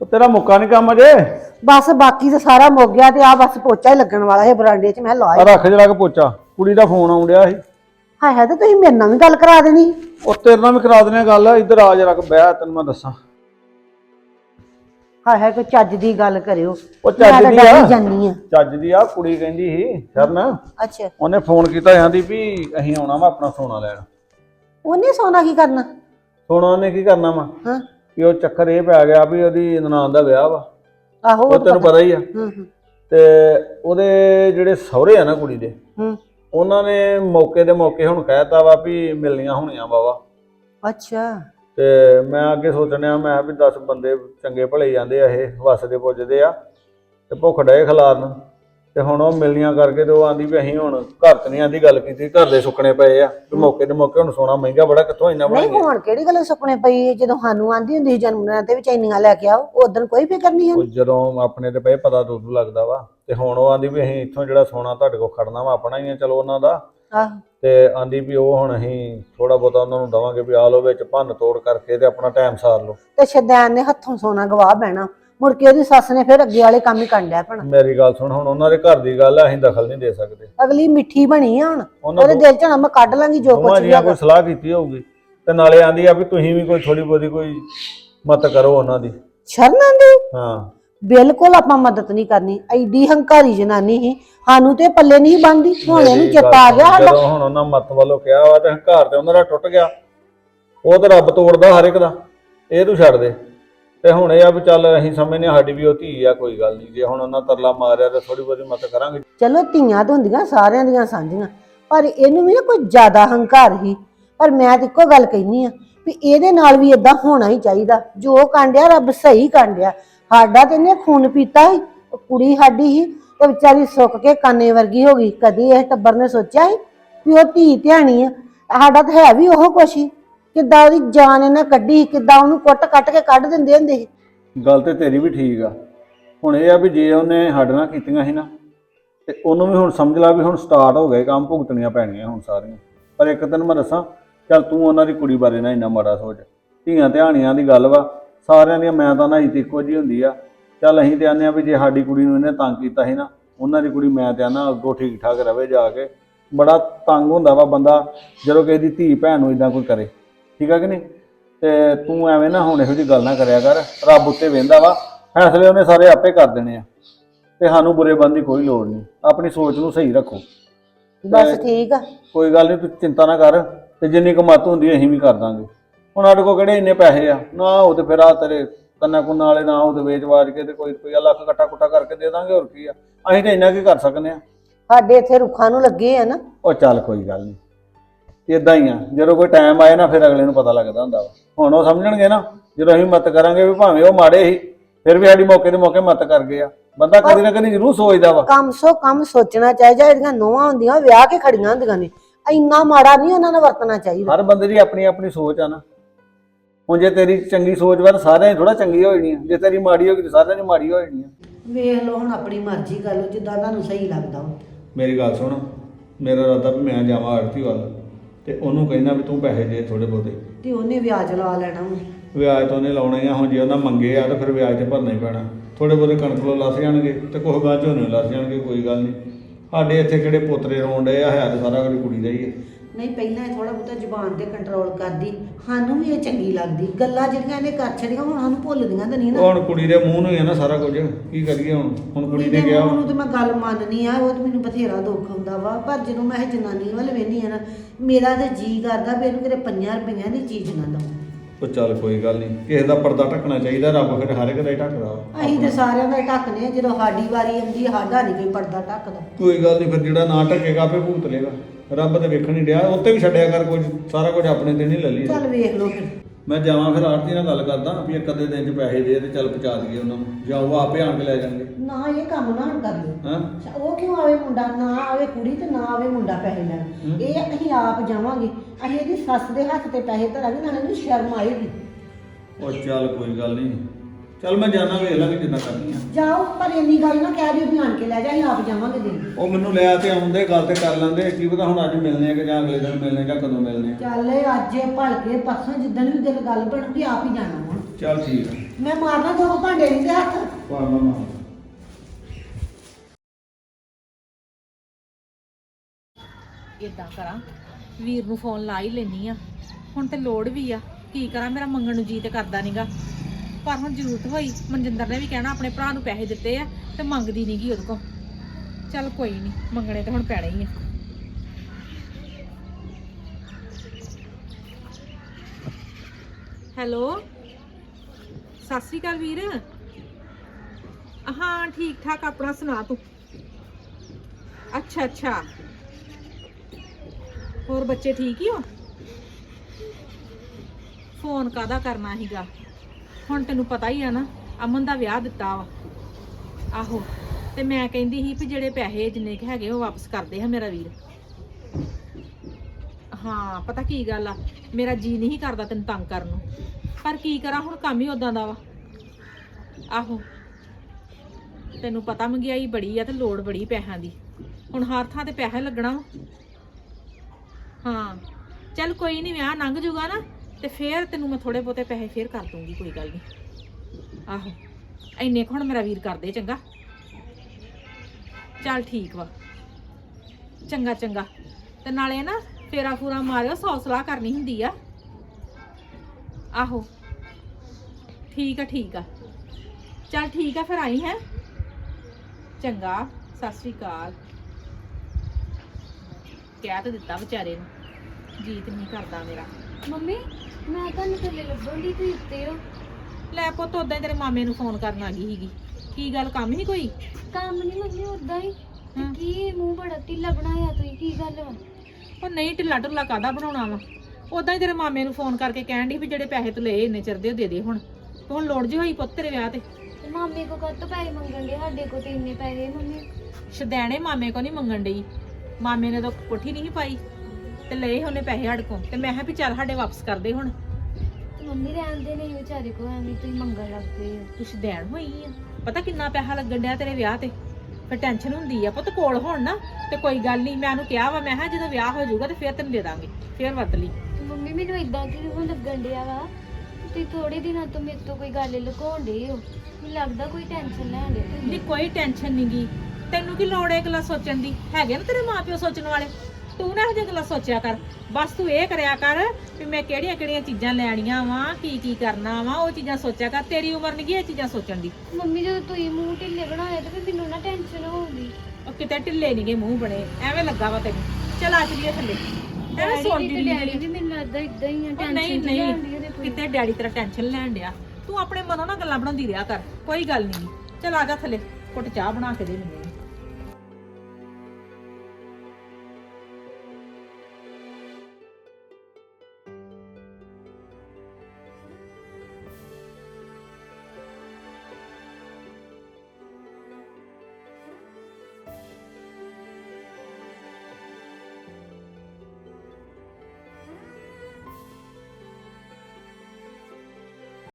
ਉਹ ਤੇਰਾ ਮੁੱਕਾ ਨਹੀਂ ਕੰਮ ਅਜੇ? ਬਸ ਬਾਕੀ ਤਾਂ ਸਾਰਾ ਮੁੱਕ ਗਿਆ ਤੇ ਆ ਬਸ ਪੋਚਾ ਹੀ ਲੱਗਣ ਵਾਲਾ ਹੈ ਬਰਾਂਡੇ 'ਚ। ਮੈਂ ਲਾਇਆ ਰੱਖ ਜਰਾ ਕੇ ਪੋਚਾ। ਕੁੜੀ ਦਾ ਫੋਨ ਆਉਣ ਡਿਆ ਸੀ। ਹਾਏ ਹਾਏ ਤੇ ਤੁਸੀਂ ਮੇਰੇ ਨਾਲ ਵੀ ਗੱਲ ਕਰਾ ਦੇਣੀ। ਉਹ ਤੇਰੇ ਨਾਲ ਵੀ ਕਰਾ ਦਿੰਦੇ ਆ ਗੱਲ। ਇੱਧਰ ਆ ਜਰਾ ਕੇ ਬਹਿ ਤੈਨੂੰ ਮੈਂ ਦੱਸਾਂ। ਹਾਏ ਹਾਏ ਕੋਈ ਚੱਜ ਦੀ ਗੱਲ ਕਰਿਓ। ਉਹ ਮੈਂ ਚੱਜ ਤਾਂ ਦੀ ਡਰੀ ਆ। ਜਾਨੀ ਆ ਚੱਜ ਦੀ ਆ ਕੁੜੀ ਕਹਿੰਦੀ ਸੀ ਸ਼ਰਨ। ਅੱਛਾ। ਉਹਨੇ ਫੋਨ ਕੀਤਾ ਜਾਂਦੀ ਵੀ ਅਸੀਂ ਆਉਣਾ ਵਾ ਆਪਣਾ ਸੋਨਾ ਲੈਣ। ਉਹਨੇ ਸੋਨਾ ਕੀ ਕਰਨਾ? ਸੋਨਾ ਉਹਨੇ ਕੀ ਕਰਨਾ ਵਾ? ਹਾਂ। ਕਿ ਉਹ ਚੱਕਰ ਇਹ ਪੈ ਗਿਆ ਵੀ ਉਹਦੀ ਨਨਾਣ ਦਾ ਵਿਆਹ ਵਾ। ਆਹੋ ਉਹ ਤੈਨੂੰ ਪਤਾ ਹੀ ਆ। ਹੂੰ ਹੂੰ। ਤੇ ਉਹਦੇ ਜਿਹੜੇ ਸਹੁਰੇ ਆ ਨਾ ਕੁੜੀ ਦੇ ਹੂੰ। ਉਹਨਾਂ ਨੇ ਮੌਕੇ ਦੇ ਮੌਕੇ ਹੁਣ ਕਹਿਤਾ ਵਾ ਵੀ ਮਿਲਣੀਆਂ ਹੋਣੀਆਂ ਵਾਵਾ। ਅੱਛਾ। ਤੇ ਮੈਂ ਅੱਗੇ ਸੋਚਣਿਆ ਮੈਂ ਵੀ 10 ਬੰਦੇ ਚੰਗੇ ਭਲੇ ਜਾਂਦੇ ਆ ਇਹ ਵਸਦੇ ਪੁੱਜਦੇ ਆ ਤੇ ਭੁੱਖ ਡਏ ਖਲਾਰਨ। ਤੇ ਹੁਣ ਉਹ ਮਿਲਣੀਆਂ ਕਰਕੇ ਤੇ ਉਹ ਆਂਦੀ ਵੀ ਅਸੀਂ ਹੁਣ ਘਰ ਤੇ ਨਹੀਂ ਆਂਦੀ ਗੱਲ ਕੀਤੀ ਘਰ ਦੇ ਸੁੱਕਣੇ ਪਏ ਆ। ਤੇ ਮੌਕੇ ਦੇ ਮੌਕੇ ਹੁਣ ਸੋਨਾ ਮਹਿੰਗਾ ਬੜਾ ਕਿੱਥੋਂ ਇੰਨਾ ਬਣ ਨਹੀਂ ਹੁਣ ਕਿਹੜੀ ਗੱਲ ਸੁਪਨੇ ਪਈ ਹੈ? ਜਦੋਂ ਸਾਨੂੰ ਆਂਦੀ ਹੁੰਦੀ ਸੀ ਜਨਮ ਦਿਨ ਤੇ ਵੀ ਚੈਨੀਆਂ ਲੈ ਕੇ ਆਓ ਉਦੋਂ ਕੋਈ ਫਿਕਰ ਨਹੀਂ ਉਹ ਹੁੰਦੀ। ਜਦੋਂ ਆਪਣੇ ਤੇ ਪਏ ਪਤਾ ਤਾਂ ਉਦੋਂ ਲੱਗਦਾ ਵਾ ਤੇ ਹੁਣ ਉਹ ਆਂਦੀ ਵੀ ਅਸੀਂ ਇੱਥੋਂ ਜਿਹੜਾ ਸੋਨਾ ਤੁਹਾਡੇ ਕੋਲ ਖੜਨਾ ਵਾ ਆਪਣਾ ਹੀ ਆ ਚਲੋ ਉਹਨਾਂ ਦਾ। ਆਹੋ। ਤੇ ਆਂਦੀ ਵੀ ਉਹ ਹੁਣ ਅਸੀਂ ਥੋੜਾ ਬਹੁਤਾ ਉਹਨਾਂ ਨੂੰ ਦਵਾਂਗੇ ਵੀ ਆ ਲੋ ਵਿੱਚ ਭੰਨ ਤੋੜ ਕਰਕੇ ਤੇ ਆਪਣਾ ਟਾਈਮ ਸਾਰ ਲਓ। ਤੇ ਸ਼ੈਦਾਨ ਨੇ ਹੱਥੋਂ ਸੋਨਾ ਗਵਾ ਬਹਿਣਾ। ਮੁੜ ਕੇ ਉਹਦੀ ਸੱਸ ਨੇ ਫਿਰ ਅੱਗੇ ਵਾਲੇ ਕੰਮ ਹੀ ਕਰਨ ਡਿਆ ਪੈਣਾ ਮੇਰੀ ਗੱਲ ਸੁਣ ਹੁਣ ਉਹਨਾਂ ਦੇ ਘਰ ਦੀ ਗੱਲ ਆ ਅਸੀਂ ਦਖਲ ਨਹੀਂ ਦੇ ਸਕਦੇ। ਅਗਲੀ ਮਿੱਠੀ ਬਣੀ ਆ ਹੁਣ। ਉਹਨਾਂ ਉਹਦੇ ਦਿਲ 'ਚ ਨਾ ਮੈਂ ਕੱਢ ਲਾਂਗੀ ਜੋ ਕੁਝ ਵੀ ਹੈਗਾ। ਕੋਈ ਸਲਾਹ ਕੀਤੀ ਹੋਊਗੀ। ਤੇ ਨਾਲੇ ਆਂਦੀ ਆ ਵੀ ਤੁਸੀਂ ਵੀ ਕੋਈ ਥੋੜੀ ਬਹੁਤੀ ਕੋਈ ਮਤ ਕਰੋ ਉਹਨਾਂ ਦੀ। ਸ਼ਰਨਾਂ ਦੀ ਹਾਂ। ਬਿਲਕੁਲ ਆਪਾਂ ਮਦਦ ਨਹੀਂ ਕਰਨੀ ਐਡੀ ਹੰਕਾਰੀ ਜਨਾਨੀ ਸੀ। ਸਾਨੂੰ ਤੇ ਪੱਲੇ ਨਹੀਂ ਬੰਦੀ ਹੁਣ ਇਹਨੂੰ ਚੇਤਾ ਆ ਗਿਆ ਸਾਡਾ। ਜਦੋਂ ਹੁਣ ਉਹਨਾਂ ਮਤ ਵੱਲੋਂ ਕਿਹਾ ਵਾ ਤੇ ਹੰਕਾਰ ਤੇ ਉਹਨਾਂ ਦਾ ਟੁੱਟ ਗਿਆ ਉਹ ਤੇ ਰੱਬ ਤੋੜਦਾ ਹਰ ਇੱਕ ਦਾ ਇਹ ਤੂੰ ਛੱਡ ਦੇ। ਤੇ ਹੁਣ ਇਹ ਆ ਵੀ ਚੱਲ ਅਸੀਂ ਸਮਝਨੇ ਸਾਡੀ ਵੀ ਉਹ ਧੀ ਆ ਕੋਈ ਗੱਲ ਨਹੀਂ ਜੇ ਹੁਣ ਉਹਨਾਂ ਤਰਲਾ ਮਾਰਿਆ ਤੇ ਥੋੜੀ ਬਹੁਤੀ ਮਤ ਕਰਾਂਗੇ। ਚਲੋ ਧੀਆਂ ਤਾਂ ਹੁੰਦੀਆਂ ਸਾਰਿਆਂ ਦੀਆਂ ਸਾਂਝੀਆਂ ਪਰ ਇਹਨੂੰ ਵੀ ਨਾ ਕੋਈ ਜ਼ਿਆਦਾ ਹੰਕਾਰ ਹੀ ਪਰ ਮੈਂ ਤਾਂ ਇੱਕੋ ਗੱਲ ਕਹਿਨੀ ਆ ਵੀ ਇਹਦੇ ਨਾਲ ਵੀ ਇਦਾਂ ਹੋਣਾ ਹੀ ਚਾਹੀਦਾ ਜੋ ਕਾਂਡਿਆ ਰੱਬ ਸਹੀ ਕਾਂਡਿਆ। ਸਾਡਾ ਤੇ ਇਹਨੇ ਖੂਨ ਪੀਤਾ ਸੀ, ਉਹ ਕੁੜੀ ਸਾਡੀ ਹੀ ਤੇ ਵਿਚਾਰੀ ਸੁੱਕ ਕੇ ਕਾਨੇ ਵਰਗੀ ਹੋ ਗਈ। ਕਦੀ ਇਹ ਟੱਬਰ ਨੇ ਸੋਚਿਆ ਸੀ ਵੀ ਉਹ ਧੀ ਧਿਆਣੀ ਆ। ਸਾਡਾ ਤਾਂ ਹੈ ਵੀ ਉਹ ਕੁਛ ਹੀ। ਕਿੱਦਾਂ ਉਹਦੀ ਜਾਨ ਇਹਨਾਂ ਕੱਢੀ ਕਿੱਦਾਂ ਉਹਨੂੰ ਕੁੱਟ ਕੱਟ ਕੇ ਕੱਢ ਦਿੰਦੇ ਹੁੰਦੇ ਸੀ। ਗੱਲ ਤੇ ਤੇਰੀ ਵੀ ਠੀਕ ਆ। ਹੁਣ ਇਹ ਆ ਵੀ ਜੇ ਉਹਨੇ ਸਾਡੇ ਨਾਲ ਕੀਤੀਆਂ ਸੀ ਨਾ, ਤੇ ਉਹਨੂੰ ਵੀ ਹੁਣ ਸਮਝ ਲਾ ਵੀ ਹੁਣ ਸਟਾਰਟ ਹੋ ਗਏ, ਕੰਮ ਭੁਗਤਣੀਆਂ ਪੈਣੀਆਂ ਹੁਣ ਸਾਰੀਆਂ। ਪਰ ਇੱਕ ਦਿਨ ਮੈਂ ਦੱਸਾਂ, ਚੱਲ ਤੂੰ ਉਹਨਾਂ ਦੀ ਕੁੜੀ ਬਾਰੇ ਨਾ ਇੰਨਾ ਮਾੜਾ ਸੋਚ। ਧੀਆਂ ਧਿਆਣੀਆਂ ਦੀ ਗੱਲ ਵਾ ਸਾਰਿਆਂ ਦੀਆਂ ਮੈਂ ਤਾਂ ਨਾ ਹੀ ਇੱਕੋ ਜਿਹੀ ਹੁੰਦੀ ਆ। ਚੱਲ ਅਸੀਂ ਤੇ ਆਨੇ ਆ ਵੀ ਜੇ ਸਾਡੀ ਕੁੜੀ ਨੂੰ ਇਹਨੇ ਤੰਗ ਕੀਤਾ ਸੀ ਨਾ ਉਹਨਾਂ ਦੀ ਕੁੜੀ ਮੈਂ ਤੇ ਆਨਾ ਅੱਗੋਂ ਠੀਕ ਠਾਕ ਰਵੇ ਜਾ ਕੇ। ਬੜਾ ਤੰਗ ਹੁੰਦਾ ਵਾ ਬੰਦਾ ਜਦੋਂ ਕਿਸੇ ਦੀ ਧੀ ਭੈਣ ਨੂੰ ਇਦਾਂ ਕੋਈ ਕਰੇ। ਠੀਕ ਆ ਕਿ ਨਹੀਂ? ਤੇ ਤੂੰ ਐਵੇਂ ਨਾ ਹੁਣ ਇਹੋ ਜਿਹੀ ਗੱਲ ਨਾ ਕਰਿਆ ਕਰ ਰੱਬ ਉੱਤੇ ਵੇਂਦਾ ਵਾ। ਫੈਸਲੇ ਉਹਨੇ ਸਾਰੇ ਆਪੇ ਕਰ ਦੇਣੇ ਆ। ਤੇ ਸਾਨੂੰ ਬੁਰੇ ਬੰਦ ਦੀ ਕੋਈ ਲੋੜ ਨਹੀਂ। ਆਪਣੀ ਸੋਚ ਨੂੰ ਸਹੀ ਰੱਖੋ। ਬਸ ਠੀਕ ਆ। ਕੋਈ ਗੱਲ ਨਹੀਂ ਤੂੰ ਚਿੰਤਾ ਨਾ ਕਰ। ਤੇ ਜਿੰਨੀ ਕਮਾਤ ਹੁੰਦੀ ਅਸੀਂ ਵੀ ਕਰ ਦਾਂਗੇ। ਹੁਣ ਸਾਡੇ ਕੋਲ ਕਿਹੜੇ ਇੰਨੇ ਪੈਸੇ ਆ? ਨਾ ਉਹ ਤੇ ਫਿਰ ਆ ਤੇਰੇ ਕੰਨਾ ਕੁੰਨਾ ਵਾਲੇ ਨਾ ਉਹ ਤੇ ਵੇਚ ਵਾਜ ਕੇ ਤੇ ਕੋਈ ਰੁਪਈਆ ਲੱਖ ਇਕੱਠਾ ਕੁੱਟਾ ਕਰਕੇ ਦੇ ਦਾਂਗੇ ਹੋਰ ਕੀ ਆ? ਅਸੀਂ ਤੇ ਇੰਨਾ ਕੀ ਕਰ ਸਕਨੇ ਆ? ਸਾਡੇ ਇੱਥੇ ਰੁੱਖਾਂ ਨੂੰ ਲੱਗੇ ਆ ਨਾ। ਉਹ ਚੱਲ ਕੋਈ ਗੱਲ ਨਹੀਂ ਇਦਾਂ ਹੀ ਆ ਜਦੋਂ ਕੋਈ ਟਾਈਮ ਆਏ ਨਾ ਫਿਰ ਅਗਲੇ ਨੂੰ ਪਤਾ ਲੱਗਦਾ ਹੁੰਦਾ ਵਾ। ਹੁਣ ਉਹ ਸਮਝਣਗੇ ਨਾ ਜਦੋਂ ਅਸੀਂ ਮਤ ਕਰਾਂਗੇ ਵੀ ਭਾਵੇਂ ਉਹ ਮਾੜੇ ਸੀ ਫਿਰ ਵੀ ਸਾਡੀ ਮੌਕੇ ਦੇ ਮੌਕੇ ਮਤ ਕਰ ਗਏ ਆ। ਬੰਦਾ ਕਦੀ ਨਾ ਕਦੀ ਜ਼ਰੂਰ ਸੋਚਦਾ ਵਾ। ਕੰਮ ਸੋ ਕੰਮ ਸੋਚਣਾ ਚਾਹੀਦਾ ਜਿਹੜੀਆਂ ਨੋਹਾਂ ਹੁੰਦੀਆਂ ਵਿਆਹ ਕੇ ਖੜੀਆਂ ਹੁੰਦੀਆਂ ਨੇ। ਇੰਨਾ ਮਾੜਾ ਨਹੀਂ ਉਹਨਾਂ ਨਾਲ ਵਰਤਣਾ ਚਾਹੀਦਾ। ਹਰ ਬੰਦੇ ਦੀ ਆਪਣੀ ਆਪਣੀ ਸੋਚ ਆ ਨਾ। ਹੁਣ ਜੇ ਤੇਰੀ ਚੰਗੀ ਸੋਚ ਵਾ ਤਾਂ ਸਾਰਿਆਂ ਦੀ ਥੋੜਾ ਚੰਗੀ ਹੋ ਜਾਣੀ ਆ। ਜੇ ਤੇਰੀ ਮਾੜੀ ਹੋਗੀ ਤਾਂ ਸਾਰਿਆਂ ਦੀ ਮਾੜੀ ਹੋ ਜਾਣੀ ਆ। ਵੇਖ ਲਓ ਹੁਣ ਆਪਣੀ ਮਰਜ਼ੀ ਕਰ ਲਓ ਜਿੱਦਾਂ ਤੁਹਾਨੂੰ ਸਹੀ ਲੱਗਦਾ ਹੋ ਮੇਰੀ ਗੱਲ ਸੁਣ ਮੇਰਾ ਇਰਾਦਾ ਵੀ ਮੈਂ ਜਾਵਾਂ ਆੜਤੀ ਵੱਲ ਤੇ ਉਹਨੂੰ ਕਹਿਣਾ ਵੀ ਤੂੰ ਪੈਸੇ ਦੇ ਥੋੜੇ ਬਹੁਤੇ। ਤੇ ਉਹਨੇ ਵਿਆਜ ਲਾ ਲੈਣਾ ਹੁਣ। ਵਿਆਜ ਤਾਂ ਉਹਨੇ ਲਾਉਣਾ ਹੀ ਆ ਹੁਣ ਜੇ ਉਹਨਾਂ ਮੰਗੇ ਆ ਤਾਂ ਫਿਰ ਵਿਆਜ ਤੇ ਭਰਨਾ ਹੀ ਪੈਣਾ। ਥੋੜੇ ਬਹੁਤੇ ਕਣਕ ਲੋ ਲੱਸ ਜਾਣਗੇ ਤੇ ਕੁਝ ਬਾਅਦ ਝੋਨੇ ਲੱਸ ਜਾਣਗੇ ਕੋਈ ਗੱਲ ਨਹੀਂ। ਸਾਡੇ ਇੱਥੇ ਕਿਹੜੇ ਪੋਤਰੇ ਰੋਣ ਡਏ ਆ ਹੈ ਤਾਂ ਸਾਰਾ ਕੁਝ ਕੁੜੀ ਦਾ ਹੀ ਹੈ ਨਹੀਂ ਪਹਿਲਾਂ ਇਹ ਥੋੜਾ ਬਹੁਤਾ ਜ਼ੁਬਾਨ ਤੇ ਕੰਟਰੋਲ ਕਰਦੀ। ਸਾਨੂੰ ਵੀ ਇਹ ਚੰਗੀ ਲੱਗਦੀ। ਗੱਲਾਂ ਜਿਹੜੀਆਂ ਇਹਨੇ ਕਰ ਛੜੀਆਂ ਹੁਣ ਸਾਨੂੰ ਭੁੱਲਦੀਆਂ ਤਾਂ ਨਹੀਂ ਨਾ। ਹੁਣ ਕੁੜੀ ਦੇ ਮੂੰਹ ਨੂੰ ਹੀ ਆ ਨਾ ਸਾਰਾ ਕੁਝ। ਕੀ ਕਰੀਏ ਹੁਣ? ਹੁਣ ਕੁੜੀ ਨੇ ਦੇ ਕਿਹਾ ਮੂੰਹ ਨੂੰ ਤੇ ਮੈਂ ਗੱਲ ਮੰਨਨੀ ਆ ਉਹ ਤੇ ਮੈਨੂੰ ਬਥੇਰਾ ਦੁੱਖ ਹੁੰਦਾ ਵਾ। ਪਰ ਜਦੋਂ ਮੈਂ ਇਹ ਜਨਾਨੀ ਵੱਲ ਵੇਖਦੀ ਆ ਨਾ ਮੇਰਾ ਤੇ ਜੀ ਕਰਦਾ ਵੀ ਇਹਨੂੰ ਕਿਤੇ 5 ਰੁਪਈਆਂ ਦੀ ਚੀਜ਼ ਨਾ ਦਵਾਂ ਉਹ ਚੱਲ ਕੋਈ ਗੱਲ ਨਹੀਂ। ਕਿਸੇ ਦਾ ਪਰਦਾ ਢੱਕਣਾ ਚਾਹੀਦਾ ਰੱਬ ਫਿਰ ਹਰ ਇੱਕ ਦਾ ਹੀ ਢੱਕਦਾ। ਅਸੀਂ ਤੇ ਸਾਰਿਆਂ ਦਾ ਹੀ ਢੱਕਨੇ ਆ ਜਦੋਂ ਸਾਡੀ ਵਾਰੀ ਆਉਂਦੀ ਸਾਡਾ ਨਹੀਂ ਕੋਈ ਪਰਦਾ ਢੱਕਦਾ। ਕੋਈ ਗੱਲ ਨਹੀਂ ਫਿਰ ਜਿਹੜਾ ਨਾ ਢੱਕੇਗਾ ਆਪੇ ਭੂਤ ਲੇਗਾ ਰੱਬ ਤੇ ਵੇਖਣ ਨਹੀਂ ਡਿਆ ਉੱਤੇ ਵੀ ਛੱਡਿਆ ਕਰ ਕੁਝ ਸਾਰਾ ਕੁਝ ਆਪਣੇ ਤੇ ਨਹੀਂ ਲੈ ਲਈ ਚੱਲ ਵੇਖ ਲਓ ਫਿਰ। ਮੈਂ ਜਾਵਾਂ ਫਿਰ ਆਰਤੀ ਨਾਲ ਗੱਲ ਕਰਦਾ ਵੀ ਇੱਕ ਅੱਧੇ ਦਿਨ ਚ ਪੈਸੇ ਦੇ ਤੇ ਚੱਲ ਪਹੁੰਚਾ ਦਈਏ ਉਹਨਾਂ ਨੂੰ ਜਾਂ ਉਹ ਆਪੇ ਆਣ ਕੇ ਲੈ ਜਾਣਗੇ। ਨਾ ਇਹ ਕੰਮ ਨਾ ਹੁਣ ਕਰ ਲਿਓ। ਹਾਂ? ਉਹ ਕਿਉਂ ਆਵੇ ਮੁੰਡਾ ਨਾ ਆਵੇ ਕੁੜੀ ਤੇ ਨਾ ਆਵੇ ਮੁੰਡਾ ਪੈਸੇ ਲੈਣ? ਇਹ ਅਸੀਂ ਆਪ ਜਾਵਾਂਗੇ। ਅਸੀਂ ਇਹਦੀ ਸੱਸ ਦੇ ਹੱਥ ਤੇ ਪੈਸੇ ਧਰਾਂਗੇ ਨਾਲੇ ਇਹਨੂੰ ਸ਼ਰਮ ਆਏਗੀ। ਉਹ ਚੱਲ ਕੋਈ ਗੱਲ ਨਹੀਂ। ਚੱਲ ਮੈਂ ਜਾਣਾ ਵੇਖ ਲਾਂਗੇ ਜਿੱਦਾਂ ਕਰਨੀ ਆ। ਜਾਓ ਪਰ ਇੰਨੀ ਗੱਲ ਨਾ ਕਹਿ ਦਿਓ ਵੀ ਆਣ ਕੇ ਲੈ ਜਾ ਅਸੀਂ ਆਪ ਜਾਵਾਂਗੇ ਦੇਣ ਉਹ ਮੈਨੂੰ ਲੈ ਤੇ ਆਉਂਦੇ ਗੱਲ ਤੇ ਕਰ ਲੈਂਦੇ ਕੀ ਪਤਾ ਹੁਣ ਅੱਜ ਮਿਲਨੇ ਆ ਕਿ ਜਾਂ ਅਗਲੇ ਦਿਨ ਮਿਲਨੇ ਜਾਂ ਕਦੋਂ ਮਿਲਨੇ ਆ। ਚੱਲ ਅੱਜ ਇਹ ਭਲ ਕੇ ਪਰਸੋਂ ਜਿੱਦਣ ਵੀ ਦਿਲ ਗੱਲ ਬਣੂਗੀ ਆਪ ਹੀ ਜਾਣਾ ਹੁਣ ਚੱਲ ਠੀਕ ਆ। ਮੈਂ ਮਾਰਨਾ ਦੋ ਭਾਂਡੇ ਨਹੀਂ ਤੇ ਹੱਥ? ਪਾ ਮਾਮਾ ਇਦਾਂ ਕਰਾਂ ਵੀਰ ਨੂੰ ਫੋਨ ਲਾ ਹੀ ਲੈਣੀ ਆ। ਹੁਣ ਤੇ ਲੋੜ ਵੀ ਆ। ਕੀ ਕਰਾਂ ਮੇਰਾ ਮੰਗਣ ਨੂੰ ਜੀ ਤੇ ਕਰਦਾ ਨਹੀਂਗਾ ਪਰ ਹੁਣ ਜ਼ਰੂਰਤ ਹੋਈ, ਮਨਜਿੰਦਰ ਨੇ ਵੀ ਕਹਿਣਾ, ਆਪਣੇ ਭਰਾ ਨੂੰ ਪੈਸੇ ਦਿੱਤੇ ਆ ਤੇ ਮੰਗਦੀ ਨਹੀਂਗੀ ਉਹਦੇ ਕੋਲ। ਚੱਲ ਕੋਈ ਨਹੀਂ ਮੰਗਣੇ ਤਾਂ ਹੁਣ ਪੈਣੇ ਹੀ ਆ। ਹੈਲੋ? ਸਤਿ ਸ਼੍ਰੀ ਅਕਾਲ ਵੀਰ। ਹਾਂ ਠੀਕ ਠਾਕ ਆਪਣਾ ਸੁਣਾ ਤੂੰ। ਅੱਛਾ ਅੱਛਾ। ਹੋਰ ਬੱਚੇ ਠੀਕ ਹੀ ਹੋ ਫੋਨ ਕਾਦਾ ਕਰਨਾ ਸੀਗਾ? ਹੁਣ ਤੈਨੂੰ ਪਤਾ ਹੀ ਆ ਨਾ, ਅਮਨ ਦਾ ਵਿਆਹ ਦਿੱਤਾ ਵਾ। ਆਹੋ, ਤੇ ਮੈਂ ਕਹਿੰਦੀ ਸੀ ਵੀ ਜਿਹੜੇ ਪੈਸੇ ਜਿੰਨੇ ਕੁ ਹੈਗੇ ਉਹ ਵਾਪਸ ਕਰਦੇ ਆ ਮੇਰਾ ਵੀਰ। ਹਾਂ, ਪਤਾ ਕੀ ਗੱਲ ਆ, ਮੇਰਾ ਜੀ ਨਹੀਂ ਕਰਦਾ ਤੈਨੂੰ ਤੰਗ ਕਰਨ ਨੂੰ। ਪਰ ਕੀ ਕਰਾਂ, ਹੁਣ ਕੰਮ ਹੀ ਉਦਾਂ ਦਾ ਵਾ। ਆਹੋ, ਤੈਨੂੰ ਪਤਾ ਮਹਿੰਗਾਈ ਬੜੀ ਆ ਤੇ ਲੋੜ ਬੜੀ ਪੈਸਿਆਂ ਦੀ। ਹੁਣ ਹਰ ਥਾਂ ਤੇ ਪੈਸਾ ਲੱਗਣਾ ਵਾ। ਹਾਂ, ਚੱਲ ਕੋਈ ਨਹੀਂ, ਵਿਆਹ ਲੰਘ ਜੂਗਾ ਨਾ। ਤੇ ਫੇਰ ਤੈਨੂੰ ਮੈਂ ਥੋੜੇ ਬਹੁਤੇ ਪੈਸੇ ਫੇਰ ਕਰ ਦੂੰਗੀ ਕੋਈ ਗੱਲ ਨਹੀਂ। ਆਹੋ, ਇੰਨੇ ਕੁ ਹੁਣ ਮੇਰਾ ਵੀਰ ਕਰਦੇ ਚੰਗਾ। ਚੱਲ ਠੀਕ ਵਾ। ਚੰਗਾ ਚੰਗਾ। ਤੇ ਨਾਲੇ ਨਾ ਫੇਰਾ ਫੂਰਾ ਮਾਰਿਓ, ਸੌ ਸਲਾਹ ਕਰਨੀ ਹੁੰਦੀ ਆ। ਆਹੋ। ਠੀਕ ਆ ਠੀਕ ਆ। ਚੱਲ ਠੀਕ ਆ, ਫਿਰ ਆਈ ਹੈ। ਚੰਗਾ, ਸਤਿ ਸ੍ਰੀ ਅਕਾਲ। ਕਹਿ ਤਾਂ ਦਿੱਤਾ ਵਿਚਾਰੇ ਨੂੰ, ਜੀਤ ਨਹੀਂ ਕਰਦਾ ਮੇਰਾ। ਮੰਮੀ ਮੈਂ ਤੁਹਾਨੂੰ ਥੱਲੇ ਲੱਭਣ ਦੀ ਤੁਸੀਂ ਉੱਤੇ ਹੋ। ਲੈ ਪੁੱਤ ਉਦਾਂ ਹੀ ਤੇਰੇ ਮਾਮੇ ਨੂੰ ਫੋਨ ਕਰਨ ਆ ਗਈ ਸੀਗੀ। ਕੀ ਗੱਲ ਕੰਮ ਨਹੀਂ ਕੋਈ? ਕੰਮ ਨਹੀਂ ਮੰਮੀ ਉਦਾਂ ਹੀ। ਤੇ ਹਾਂ। ਕੀ ਮੂੰਹ ਬੜਾ ਢਿੱਲਾ ਬਣਾਇਆ ਤੁਸੀਂ ਕੀ ਗੱਲ ਵਾ? ਉਹ ਨਹੀਂ ਢਿੱਲਾ ਢੁੱਲਾ ਕਾਦਾ ਬਣਾਉਣਾ ਵਾ? ਉਦਾਂ ਹੀ ਤੇਰੇ ਮਾਮੇ ਨੂੰ ਫੋਨ ਕਰਕੇ ਕਹਿਣ ਦੀ ਵੀ ਜਿਹੜੇ ਪੈਸੇ ਤੂੰ ਲਏ ਇੰਨੇ ਚਿਰ ਦੇ ਉਹ ਦੇ ਦੇ ਹੁਣ। ਤੇ ਹੁਣ ਲੋੜ ਜੀ ਹੋਈ ਪੁੱਤ ਤੇਰੇ ਵਿਆਹ ਤੇ? ਤੇ ਮਾਮੇ ਕੋ ਕਦ ਤੋਂ ਪੈਸੇ ਮੰਗਣ ਦੇ ਸਾਡੇ ਕੋ ਤੇ ਇੰਨੇ ਪੈਸੇ ਮੰਮੀ। ਸ਼ਦੈਣੇ ਮਾਮੇ ਕੋ ਨਹੀਂ ਮੰਗਣ ਡਈ। ਮਾਮੇ ਨੇ ਤਾਂ ਕੋਠੀ ਨਹੀਂ ਸੀ ਪਾਈ। ਤੇ ਲਏ ਉਹਨੇ ਪੈਸੇ ਸਾਡੇ ਕੋਲ ਤੇ ਮੈਂ ਕਿਹਾ ਵੀ ਚੱਲ ਸਾਡੇ ਵਾਪਸ ਕਰ ਦੇ ਹੁਣ। ਮੰਮੀ ਰਹਿੰਦੇ ਨਹੀਂ ਵਿਚਾਰੇ ਕੋ ਐਵੇਂ ਤੁਸੀਂ ਮੰਗਣ ਲੱਗ ਪਏ ਹੋ। ਤੂੰ ਸ਼ਦੈਣ ਹੋਈ ਆ। ਪਤਾ ਕਿੰਨਾ ਪੈਸਾ ਲੱਗਣ ਡਿਆ ਤੇਰੇ ਵਿਆਹ ਤੇ? ਫਿਰ ਟੈਨਸ਼ਨ ਹੁੰਦੀ ਆ। ਪੁੱਤ ਕੋਲ ਹੋਣ ਨਾ ਤੇ ਕੋਈ ਗੱਲ ਨਹੀਂ ਮੈਂ ਉਹਨੂੰ ਕਿਹਾ ਵਾ ਮੈਂ ਕਿਹਾ ਜਦੋਂ ਵਿਆਹ ਹੋ ਜਾਊਗਾ ਤੇ ਫਿਰ ਤੈਨੂੰ ਦੇ ਦਾਂਗੇ ਫਿਰ ਵਰਤ ਲਈ। ਤੇ ਮੰਮੀ ਮੈਨੂੰ ਇਦਾਂ ਕਿਉਂ ਲੱਗਣ ਡਿਆ ਵਾ? ਤੁਸੀਂ ਥੋੜੇ ਦਿਨਾਂ ਤੋਂ ਮੇਰੇ ਤੋਂ ਕੋਈ ਗੱਲ ਲੁਕਾਉਣ ਡੇ ਹੋ। ਮੈਨੂੰ ਲੱਗਦਾ ਕੋਈ ਟੈਨਸ਼ਨ ਲੈਣ ਡੇ ਨਹੀਂ ਕੋਈ ਟੈਨਸ਼ਨ ਨਹੀਂਗੀ ਤੈਨੂੰ ਕੀ ਲੋੜ ਹੈ ਇਹ ਗੱਲਾਂ ਸੋਚਣ ਦੀ? ਹੈਗੇ ਨਾ ਤੇਰੇ ਮਾਪਿਓ ਸੋਚਣ ਵਾਲੇ? ਤੂੰ ਨਾ ਇਹ ਜਿਹੀਆਂ ਗੱਲਾਂ ਸੋਚਿਆ ਕਰ। ਬਸ ਤੂੰ ਇਹ ਕਰਿਆ ਕਰ ਵੀ ਮੈਂ ਕਿਹੜੀਆਂ ਕਿਹੜੀਆਂ ਚੀਜ਼ਾਂ ਲੈਣੀਆਂ ਵਾ ਕੀ ਕੀ ਕਰਨਾ ਵਾ ਉਹ ਚੀਜ਼ਾਂ ਸੋਚਿਆ ਕਰ। ਤੇਰੀ ਉਮਰ ਨਹੀਂ ਇਹ ਚੀਜ਼ਾਂ ਸੋਚਣ ਦੀ। ਮੰਮੀ ਜਦੋਂ ਤੁਸੀਂ ਮੂੰਹ ਢਿੱਲੇ ਬਣਾਏ ਤੇ ਫਿਰ ਮੈਨੂੰ ਨਾ ਟੈਨਸ਼ਨ ਹੋਊਗੀ ਉਹ ਕਿਤੇ ਢਿੱਲੇ ਨਹੀਂਗੇ ਮੂੰਹ ਬਣੇ ਐਵੇਂ ਲੱਗਾ ਵਾ ਤੈਨੂੰ। ਚਲ ਆ ਚਲੀਏ ਥੱਲੇ। ਐਵੇਂ ਸੌਂਦੀ ਡੈਡੀ ਰਹੀ ਵੀ ਮੈਨੂੰ ਲੱਗਦਾ ਇਦਾਂ ਹੀ ਆ ਟੈਨਸ਼ਨ ਨਹੀਂ ਨਹੀਂ ਨਹੀਂ ਕਿਤੇ ਡੈਡੀ ਤੇਰਾ ਟੈਨਸ਼ਨ ਲੈਣ ਡਿਆ। ਤੂੰ ਆਪਣੇ ਮਨੋਂ ਨਾ ਗੱਲਾਂ ਬਣਾਉਂਦੀ ਰਿਹਾ ਕਰ। ਕੋਈ ਗੱਲ ਨਹੀਂ ਚਲ ਆ ਜਾ ਥੱਲੇ ਕੁੱਟ ਚਾਹ ਬਣਾ ਕੇ ਦੇ ਮੈਨੂੰ।